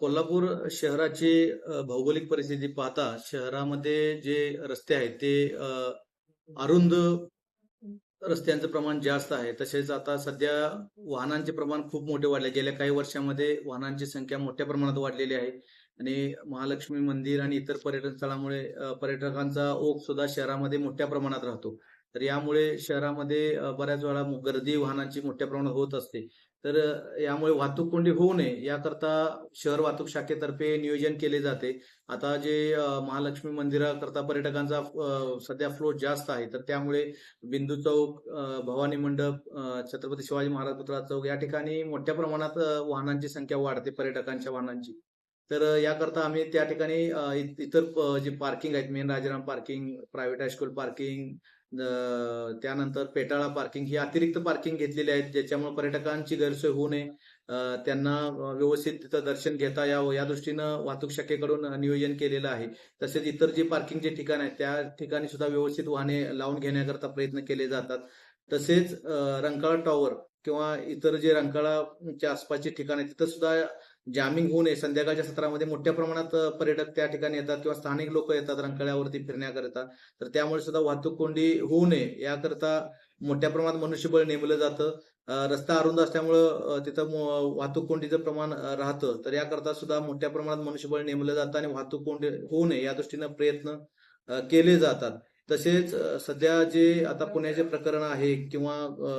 कोल्हापूर शहराची भौगोलिक परिस्थिती पाहता शहरामध्ये जे रस्ते आहेत ते अरुंद रस्त्यांचं प्रमाण जास्त आहे. तसेच आता सध्या वाहनांचे प्रमाण खूप मोठे वाढले. गेल्या काही वर्षामध्ये वाहनांची संख्या मोठ्या प्रमाणात वाढलेली आहे. आणि महालक्ष्मी मंदिर आणि इतर पर्यटन स्थळामुळे पर्यटकांचा ओघ सुद्धा शहरामध्ये मोठ्या प्रमाणात राहतो. तर यामुळे शहरामध्ये बऱ्याच वेळा गर्दी वाहनांची मोठ्या प्रमाणात होत असते. तर यामुळे वाहतूक कोंडी होऊ नये याकरता शहर वाहतूक शाखेतर्फे नियोजन केले जाते. आता जे महालक्ष्मी मंदिराकरता पर्यटकांचा सध्या फ्लो जास्त आहे तर त्यामुळे बिंदू चौक भवानी मंडप छत्रपती शिवाजी महाराज पुतळा चौक या ठिकाणी मोठ्या प्रमाणात वाहनांची संख्या वाढते पर्यटकांच्या वाहनांची. तर याकरता आम्ही त्या ठिकाणी इ- इतर जे पार्किंग आहेत main Rajaram parking private high school parking त्यानंतर पेटाळा पार्किंग ही अतिरिक्त पार्किंग घेतलेली आहेत ज्याच्यामुळे पर्यटकांची गैरसोय होऊ नये. त्यांना व्यवस्थित तिथं दर्शन घेता यावं या दृष्टीनं वाहतूक शाखेकडून नियोजन केलेलं आहे. तसेच इतर जे पार्किंगचे ठिकाण आहेत त्या ठिकाणी सुद्धा व्यवस्थित वाहने लावून घेण्याकरता प्रयत्न केले जातात. तसेच रंकाळा टॉवर किंवा इतर जे रंकाळाच्या आसपासची ठिकाण आहेत तिथं सुद्धा जामिंग होऊ नये. संध्याकाळच्या सत्रामध्ये मोठ्या प्रमाणात पर्यटक त्या ठिकाणी येतात किंवा स्थानिक लोक येतात रंकाळ्यावरती फिरण्याकरिता. तर त्यामुळे सुद्धा वाहतूक कोंडी होऊ नये याकरता मोठ्या प्रमाणात मनुष्यबळ नेमलं जातं. रस्ता अरुंद असल्यामुळं तिथं वाहतूक कोंडीचं प्रमाण राहतं. तर याकरता सुद्धा मोठ्या प्रमाणात मनुष्यबळ नेमलं जातं आणि वाहतूक कोंडी होऊ नये या दृष्टीनं प्रयत्न केले जातात. तसेच सध्या जे आता पुण्याचे प्रकरण आहे किंवा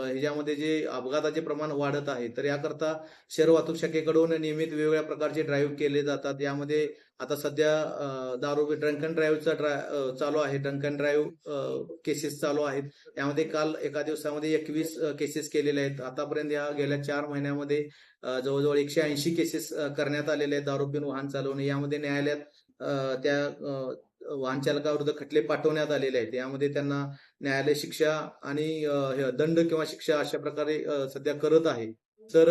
ह्याच्यामध्ये जे अपघाताचे प्रमाण वाढत आहे तर याकरता शहर वाहतूक शाखेकडून नियमित वेगवेगळ्या प्रकारचे ड्राईव्ह केले जातात. यामध्ये आता सध्या दारू ड्रंक अँड ड्राईव्हचा ड्राय चालू आहे. ड्रंक अँड ड्राईव्ह केसेस चालू आहेत. यामध्ये काल एका दिवसामध्ये एकवीस केसेस केलेले आहेत. आतापर्यंत या गेल्या चार महिन्यामध्ये जवळजवळ एकशे ऐंशी केसेस करण्यात आलेले आहेत दारू पिऊन वाहन चालवणे. यामध्ये न्यायालयात त्या वाहनचालकाविरुद्ध खटले पाठवण्यात आलेले आहेत. यामध्ये त्यांना न्यायालय शिक्षा आणि दंड किंवा शिक्षा अशा प्रकारे सध्या करत आहे. तर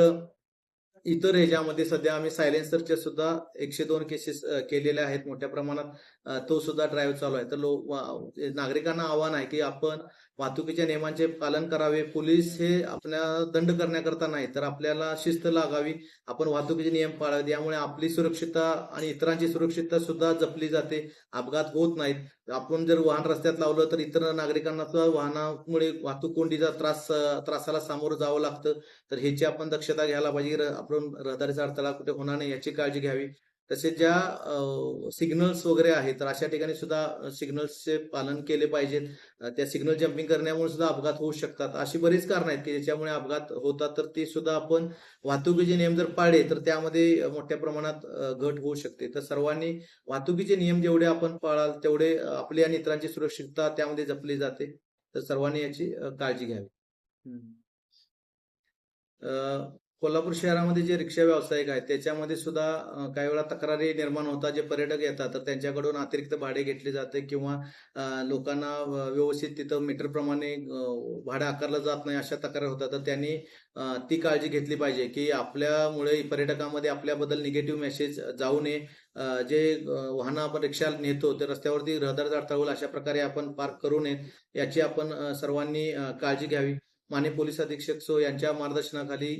इतर ह्याच्यामध्ये सध्या आम्ही सायलेन्सरचे सुद्धा एकशे दोन केसेस केलेले आहेत मोठ्या प्रमाणात. तो सुद्धा ड्राईव्ह चालू आहे. तर लो नागरिकांना आव्हान आहे की आपण वाहतुकीच्या नियमांचे पालन करावे. पोलीस हे आपल्या दंड करण्याकरता नाही तर आपल्याला शिस्त लागावी. आपण वाहतुकीचे नियम पाळावेत. यामुळे आपली सुरक्षितता आणि इतरांची सुरक्षितता सुद्धा जपली जाते. अपघात होत नाहीत. आपण जर वाहन रस्त्यात लावलं तर इतर नागरिकांना सुद्धा वाहनामुळे वाहतूक कोंडीचा त्रास त्रासाला सामोरं जावं लागतं. तर ह्याची आपण दक्षता घ्यायला पाहिजे. र- आपण रहदारीचा अडथळा कुठे होणार नाही याची काळजी घ्यावी. तसेच ज्या सिग्नल्स वगैरे आहेत तर अशा ठिकाणी सुद्धा सिग्नल्सचे पालन केले पाहिजेत. त्या सिग्नल जम्पिंग करण्यामुळे सुद्धा अपघात होऊ शकतात. अशी बरीच कारणं आहेत की ज्याच्यामुळे अपघात होतात तर ते सुद्धा आपण वाहतुकीचे नियम जर पाळले तर त्यामध्ये मोठ्या प्रमाणात घट होऊ शकते. तर सर्वांनी वाहतुकीचे नियम जेवढे आपण पाळाल तेवढे आपली आणि इतरांची सुरक्षितता त्यामध्ये जपली जाते. तर सर्वांनी याची काळजी घ्यावी. कोल्हापूर शहरामध्ये जे रिक्षा व्यावसायिक आहेत त्याच्यामध्ये सुद्धा काही वेळा तक्रारी निर्माण होतात जे पर्यटक येतात तर त्यांच्याकडून अतिरिक्त भाडे घेतले जाते किंवा लोकांना व्यवस्थित तिथं मीटरप्रमाणे भाडं आकारलं जात नाही अशा तक्रार होतात. तर त्यांनी ती काळजी घेतली पाहिजे की आपल्यामुळे पर्यटकांमध्ये आपल्याबद्दल निगेटिव्ह मेसेज जाऊ नये. जे वाहनं आपण रिक्षा नेतो ते रस्त्यावरती रहदार अडथळा होईल अशा प्रकारे आपण पार्क करू नये याची आपण सर्वांनी काळजी घ्यावी. माननीय पोलीस अधीक्षक सो यांच्या मार्गदर्शनाखाली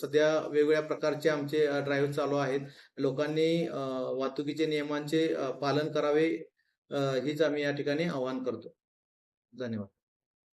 सध्या वेगवेगळ्या प्रकारचे आमचे ड्राईव्ह चालू आहेत. लोकांनी वाहतुकीचे नियमांचे पालन करावे हीच आम्ही या ठिकाणी आवाहन करतो. धन्यवाद.